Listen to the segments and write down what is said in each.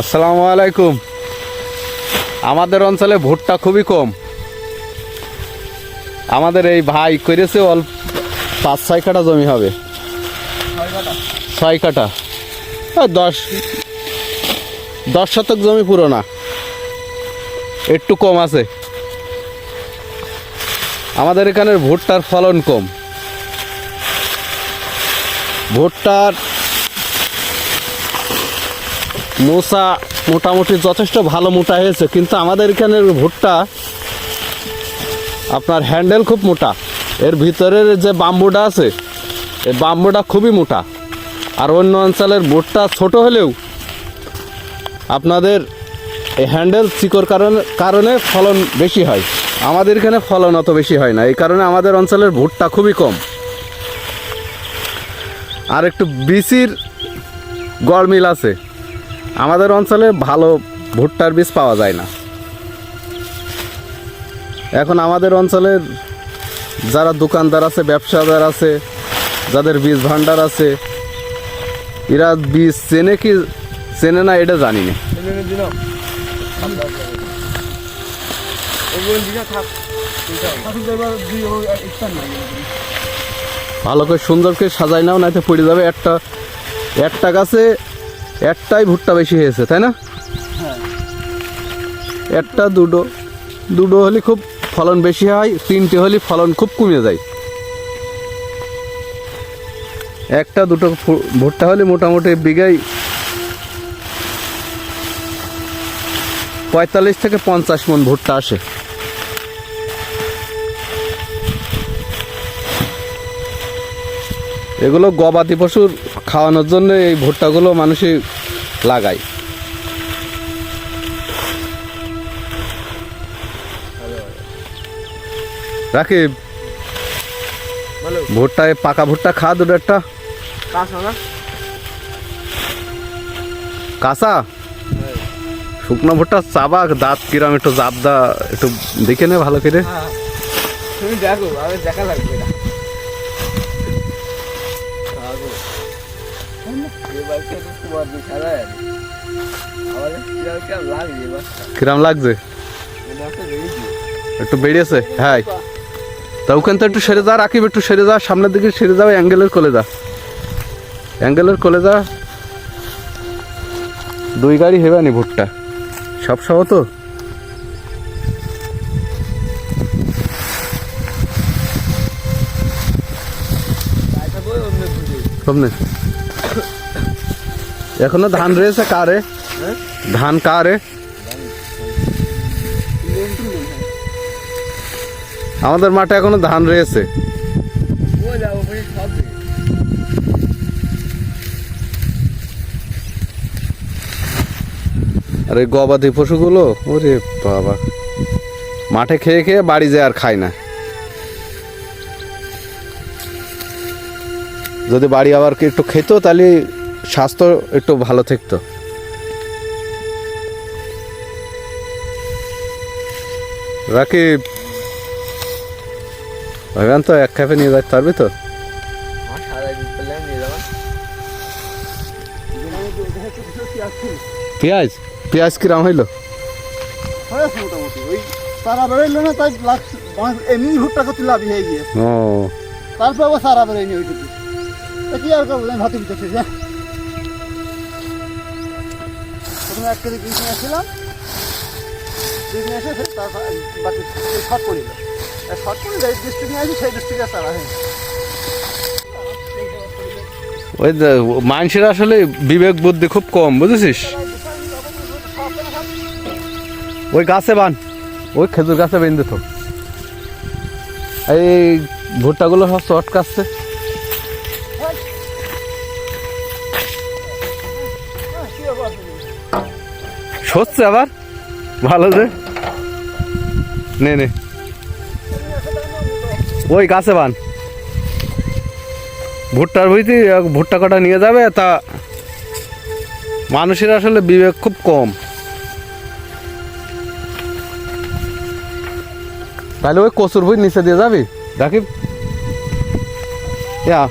আসসালামু আলাইকুম। আমাদের অঞ্চলে ভুট্টা খুবই কম। আমাদের এই ভাই করেছে অল্প পাঁচ ছয় কাটা জমি হবে। ছয় আহ, দশ দশ শতক জমি পুরো না একটু কম আছে। আমাদের এখানে ভুট্টার ফলন কম। ভুট্টার মোসা মোটামুটি যথেষ্ট ভালো মোটা হয়েছে, কিন্তু আমাদের এখানের ভুট্টা আপনার হ্যান্ডেল খুব মোটা। এর ভিতরের যে বাম্বুটা আছে এই বাম্বুটা খুবই মোটা। আর অন্য অঞ্চলের ভুট্টা ছোট হলেও আপনাদের এই হ্যান্ডেল চিকর কারণে কারণে ফলন বেশি হয়। আমাদের এখানে ফলন অত বেশি হয় না, এই কারণে আমাদের অঞ্চলের ভুট্টা খুবই কম। আর একটু বিসির গড়মিল আছে। আমাদের অঞ্চলে ভালো ভুট্টার বীজ পাওয়া যায় না। এখন আমাদের অঞ্চলের যারা দোকানদার আছে, ব্যবসাদার আছে, যাদের বীজ ভাণ্ডার আছে, এরা বীজ চেনে কি চেনে না এটা জানি না। ভালো করে সুন্দর করে সাজাই নাও নাইতে পড়ে যাবে একটা একটা গাছে একটাই ভুট্টা বেশি হয়েছে, তাই না? একটা, দুটো। দুটো হলে খুব ফলন বেশি হয়, তিনটে হলে ফলন খুব কমে যায়। একটা, দুটো ভুট্টা হলে মোটামুটি বিঘায় পঁয়তাল্লিশ থেকে পঞ্চাশ মন ভুট্টা আসে। এগুলো গবাদি পশুর খাওয়ানোর জন্য এই ভুট্টাগুলো মানুষই লাগায়। রাকিব বলো ভুট্টায় পাকা ভুট্টা খা দুটো একটা। কাঁচা শুকনো ভুট্টা চাবা দাঁত কিরম একটু জাবদা একটু দেখে নে ভালো করে। হ্যাঁ তুমি দেখো দেখা লাগবে কিরম লাগছে? একটা বেরিয়েছে? হ্যাঁ তা ওখান থেকে একটু সেরে যা, রাকিব, একটু সেরে যা, সামনের দিকে সেরে যাও অ্যাঙ্গেলের কোলে যা। অ্যাঙ্গেলের কোলে যা। দুই গাড়ি হেবে নি ভুট্টা। সব সহ তো? সামনে এখনও ধান রয়েছে, কারে? ধান কারে? আমাদের মাঠে এখনও ধান রয়েছে। আর এই গবাদি পশুগুলো, ওরে বাবা। মাঠে খেয়ে খেয়ে বাড়ি যায় আর খায় না। যদি বাড়ি আবার একটু খেত, তাহলে স্বাস্থ্য একটু ভালো থাকতো। রাকিব ভাবেন তো এক খেপে নিয়ে যাইতে পারবি তো? যাবা। পেঁয়াজ? পেঁয়াজ কিরাম হইল? মোটামুটি। ওই সারা বেরোইলো না তাই এমনি ভুট্টা করতে লাভ হয়ে গিয়েছে ও। তারপর আবার সারা বেরোয়নি ওইটুকু। কি আর করব ভাতে দিতেছি প্রথমে এক কেজি কিনে আসছিলাম কিনে এসে ফের বাকি শর্ট পড়িল শর্ট পড়ে যে ডিস্ট্রিক্ট নিয়ে আসি, সেই ডিস্ট্রিক্টে সারা হয়ে ওই মানুষের আসলে বিবেক বুদ্ধি খুব কম, বুঝেছিস? ওই গাছে বান, ওই খেজুর গাছে বেঁধে তো এই ভুট্টাগুলো সব চট সচ্ছে আবার? ভালো যে। নে নে। ওই গাছে বান। ভুট্টার বইতে ভুট্টা কটা নিয়ে যাবে তা মানুষের আসলে বিবেক খুব কম। তাহলে ওই কচুর বই নিচে দিয়ে যাবি? রাকিব? ইয়া।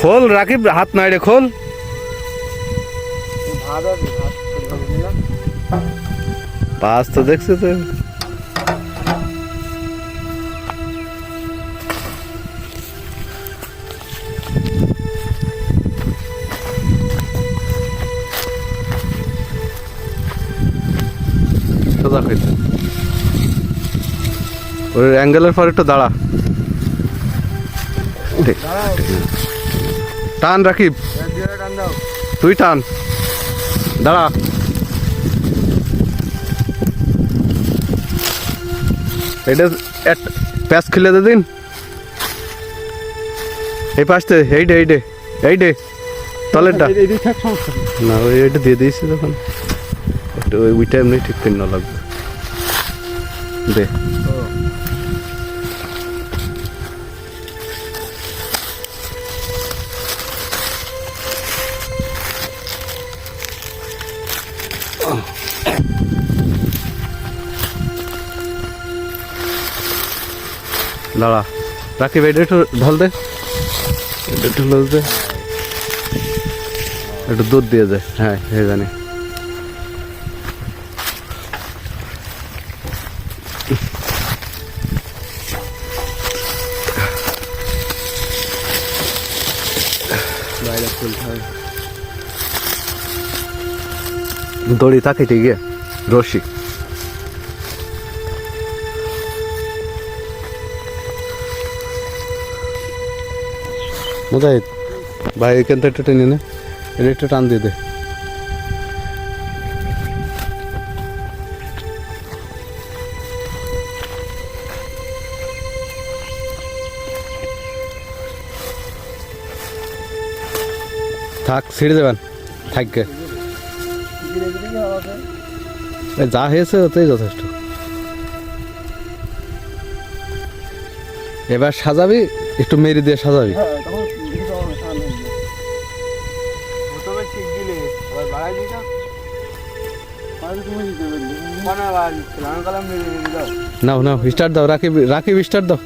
খোল রাকিব হাত নাইড়ে খোল। ভাত আছে তো দেখছি তো। সোজা ওই অ্যাঙ্গেলের পর একটু দাঁড়া। টান দাও তুই টান। দাঁড়া। এটা প্যাচ খুলে দে দিন। এই পাশতে এইটে এইটে এইটে তলেরটা। না, ওই এটা দিয়ে দিয়েছি ওই ওইটা এমনি ঠিক করে না লাগবে। দে। দাঁড়া। রাকিব, এটা একটু ঢল দে। একটু ঢল দে। একটু দুধ দিয়ে দে। হ্যাঁ হয়ে জানি দড়ি তাকে ঠিক রশি মুজাহিদ ভাই, এখান থেকে একটু টেনে নে। এটা একটু টান দিয়ে দে। থাক, ছিঁড়ে দেবেন। থাকবে যা হয়েছে, ওতেই যথেষ্ট। এবার সাজাবি, একটু মেরি দিয়ে সাজাবি। না আর তুমি দিতে পারবে। মানে আমি দাও নাও নাও স্টার্ট দাও রাকিব রাকিব স্টার্ট দাও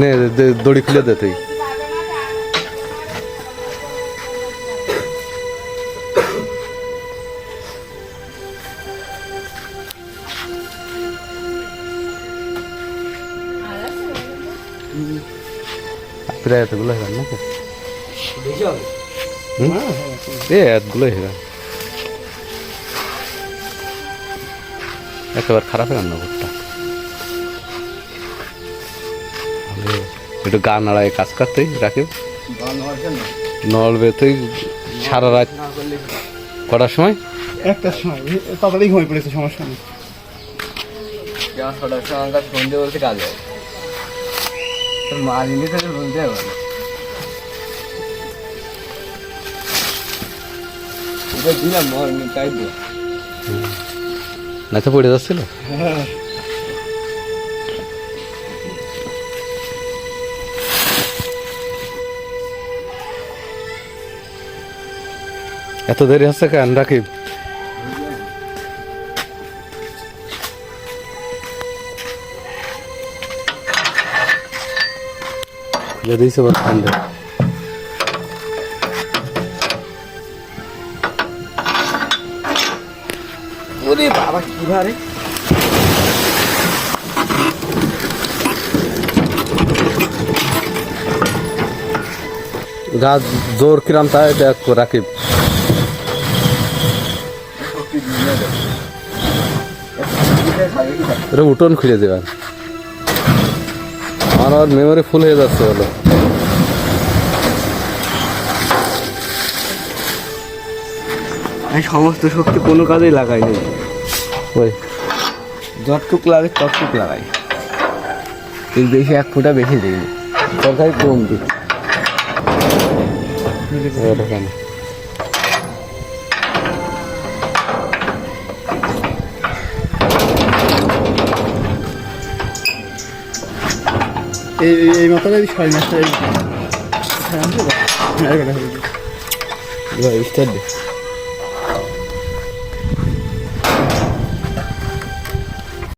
নে দড়ি খুলে দে তুই। প্রায় এতগুলো হেরান নাকি? এ, এতগুলো হেরান। একেবারে খারাপ রান্না করতা একটু গা নাড়ায় কাজ করতেই হওয়ার না নড়বে তুই সারা রাত কটার সময়? একটার সময় তাড়াতাড়ি ঘুমিয়ে পড়েছে সমস্যা নেই। ছটার সময় আমার বলতে কাজ তাহলে হবে। দিলাম তাই না তো পড়ে যাচ্ছিল? হ্যাঁ। এত দেরি হচ্ছে কেন? রাকিব। খুলে দিয়েছে ঠান্ডা ওরে বাবা কি ভারে গাছ জোর কিরাম তাই দেখ রাকিব। এটা উঠোন খুলে দেবেন। আমার মেমোরি ফুল হয়ে যাচ্ছে বলো। আমি সমস্ত শক্তি কোনো কাজেই লাগাই নি। ওই। যতটুক লাগে ততটুক লাগাই। এর বেশি এক ফুটা বেশি দিই তরকারি কম দিই। এই এই- এই মতো যদি ছয় মাসটা এই হ্যাঁ, আমি দেবো। হ্যাঁ, এগারোটা হয়ে গেছে। এবার স্টার্ট দে